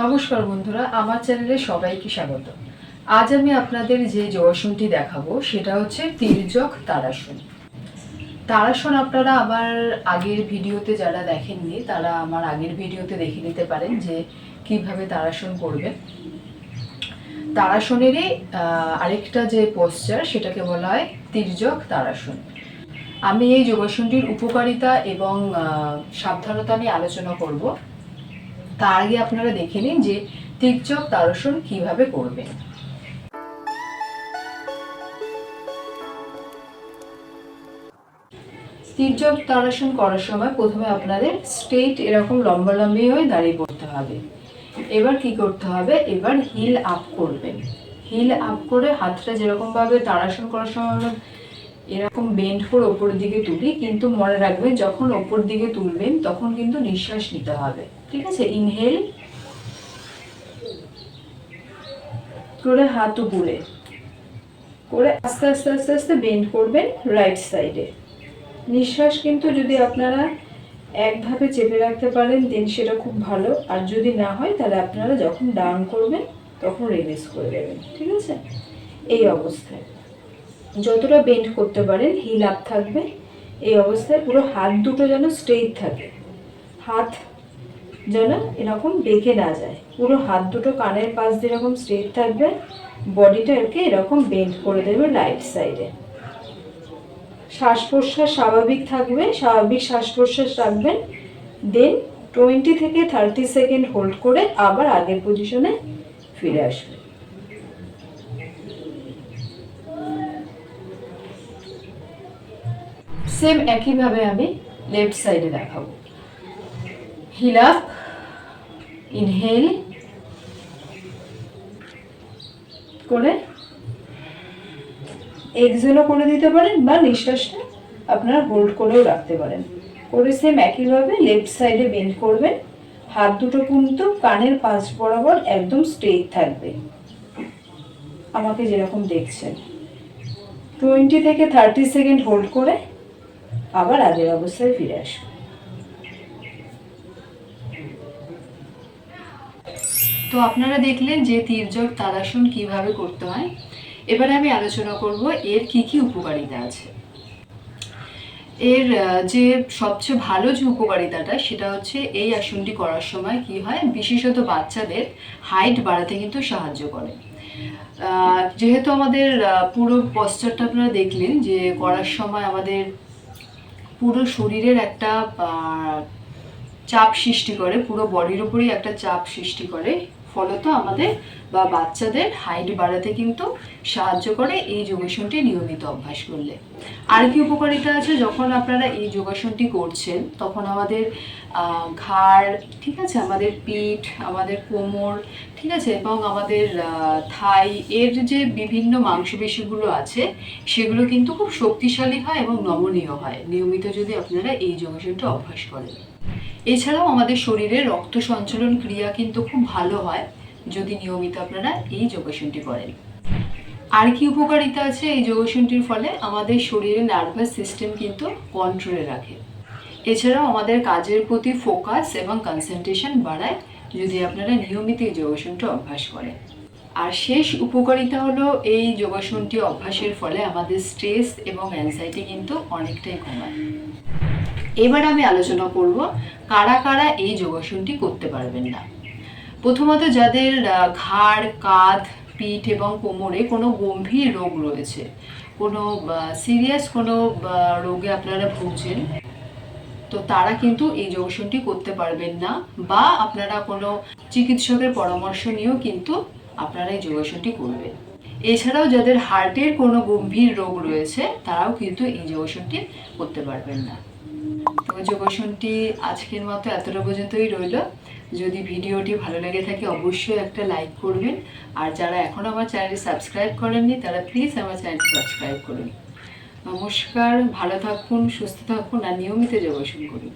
নমস্কার বন্ধুরা, আমার চ্যানেলে সবাইকে স্বাগত। আজ আমি আপনাদের যে যোগাসনটি দেখাবো, সেটা হচ্ছে তির্যক তারাসন। তারাসন আপনারা আমার আগের ভিডিওতে যারা দেখেননি, তারা আমার আগের ভিডিওতে দেখে নিতে পারেন যে কীভাবে তারাসন করবেন। তারাসনেরই আরেকটা যে পোশ্চার সেটাকে বলা হয় তির্যক তারাসন। আমি এই যোগাসনটির উপকারিতা এবং সাবধানতা নিয়ে আলোচনা করব। তার আগে আপনারা দেখে নিন যে তির্যক তারসন কীভাবে করবেন তির্যক তারাসন করার সময় প্রথমে আপনাদের স্ট্রেট এরকম লম্বা লম্বি হয়ে দাঁড়িয়ে পড়তে হবে। এবার কি করতে হবে? এবার হিল আপ করবেন। হিল আপ করে হাতটা যেরকম ভাবে তাড়াসন করার সময় আমরা এরকম বেন্ড করে ওপরের দিকে তুলি, কিন্তু মনে রাখবেন যখন ওপর দিকে তুলবেন তখন কিন্তু নিঃশ্বাস নিতে হবে। ঠিক আছে? ইনহেল করে হাত উপরে। করে আস্তে আস্তে আস্তে আস্তে বেন্ড করবেন রাইট সাইডে নিঃশ্বাস কিন্তু যদি আপনারা একভাবে চেপে রাখতে পারেন দেন সেটা খুব ভালো। আর যদি না হয়, তাহলে আপনারা যখন ডাউন করবেন, তখন রিলিজ করে দেবেন। ঠিক আছে? এই অবস্থায়। যতটা বেন্ড করতে পারেন হিল আপ থাকবে। এই অবস্থায় পুরো হাত দুটো যেন স্ট্রেট থাকে। হাত যেন এরকম বেঁকে না যায়। পুরো হাত দুটো কানের পাশ দিয়ে এরকম স্ট্রেট থাকবে বডিটাকে এরকম বেন্ড করে দেবে রাইট সাইডে শ্বাস প্রশ্বাস স্বাভাবিক থাকবে, স্বাভাবিক শ্বাস প্রশ্বাস রাখবেন। দেন টোয়েন্টি থেকে থার্টি সেকেন্ড হোল্ড করে আবার আগের পজিশনে ফিরে আসবে। সেম একইভাবে আমি লেফট সাইডে দেখাবো। হিল আপ ইনহেল করে এক্সেলও করে দিতে পারেন বা নিঃশ্বাসটা আপনারা হোল্ড করেও রাখতে পারেন। করে সেম একইভাবে লেফট সাইডে বেন্ড করবেন। হাত দুটো কিন্তু কানের পাশ বরাবর একদম স্ট্রেট থাকবে। আমাকে যেরকম দেখছেন। টোয়েন্টি থেকে থার্টি সেকেন্ড হোল্ড করে আবার আগের অবস্থায় ফিরে আসবে। তো আপনারা দেখলেন যে তির্যক তারাসন কীভাবে করতে হয়। এবারে আমি আলোচনা করব এর কি কি উপকারিতা আছে। এর যে সবচেয়ে ভালো যে উপকারিতাটা সেটা হচ্ছে এই আসনটি করার সময় কি হয়, বিশেষত বাচ্চাদের হাইট বাড়াতে কিন্তু সাহায্য করে। যেহেতু আমাদের পুরো পশ্চারটা আপনারা দেখলেন যে করার সময় আমাদের পুরো শরীরের একটা চাপ সৃষ্টি করে পুরো বডির উপরেই একটা চাপ সৃষ্টি করে। ফলত আমাদের বা বাচ্চাদের হাইট বাড়াতে কিন্তু সাহায্য করে এই যোগাসনটি নিয়মিত অভ্যাস করলে। আর কি উপকারিতা আছে, যখন আপনারা এই যোগাসনটি করছেন, তখন আমাদের ঘাড়, ঠিক আছে? আমাদের পিঠ, আমাদের কোমর, ঠিক আছে? এবং আমাদের থাই, এর যে বিভিন্ন মাংসপেশিগুলো আছে, সেগুলো কিন্তু খুব শক্তিশালী হয় এবং নমনীয় হয়। নিয়মিত যদি আপনারা এই যোগাসনটা অভ্যাস করেন। এছাড়াও আমাদের শরীরে রক্ত সঞ্চালন ক্রিয়া কিন্তু খুব ভালো হয়, যদি নিয়মিত আপনারা এই যোগাসনটি করেন। আর কি উপকারিতা আছে এই যোগাসনটির ফলে? আমাদের শরীরের নার্ভাস সিস্টেম কিন্তু কন্ট্রোলে রাখে। এছাড়াও আমাদের কাজের প্রতি ফোকাস এবং কনসেন্ট্রেশন বাড়ায়, যদি আপনারা নিয়মিত এই যোগাসনটি অভ্যাস করেন। আর শেষ উপকারিতা হলো এই যোগাসনটি অভ্যাসের ফলে আমাদের স্ট্রেস এবং অ্যাংজাইটি কিন্তু অনেকটাই কমায়। এবার আমি আলোচনা করব কারা কারা এই যোগাসনটি করতে পারবেন না। প্রথমত যাদের ঘাড়, কাঁধ, পিঠ এবং কোমরে কোনো গম্ভীর রোগ রয়েছে, কোনো সিরিয়াস কোনো রোগে আপনারা ভুগছেন, তো তারা কিন্তু এই যোগাসনটি করতে পারবেন না বা আপনারা কোনো চিকিৎসকের পরামর্শ নিয়েও কিন্তু আপনারা এই যোগাসনটি করবেন। এছাড়াও যাদের হার্টের কোনো গম্ভীর রোগ রয়েছে, তারাও কিন্তু এই যোগাসনটি করতে পারবেন না। তো যোগাসনটি আজকের মতো এতটা পর্যন্তই রইল। যদি ভিডিওটি ভালো লেগে থাকে, অবশ্যই একটা লাইক করবেন। আর যারা এখনও আমার চ্যানেলটি সাবস্ক্রাইব করেননি, তারা প্লিজ আমার চ্যানেলটি সাবস্ক্রাইব করুন। নমস্কার, ভালো থাকুন, সুস্থ থাকুন, আর নিয়মিত যোগাসন করুন।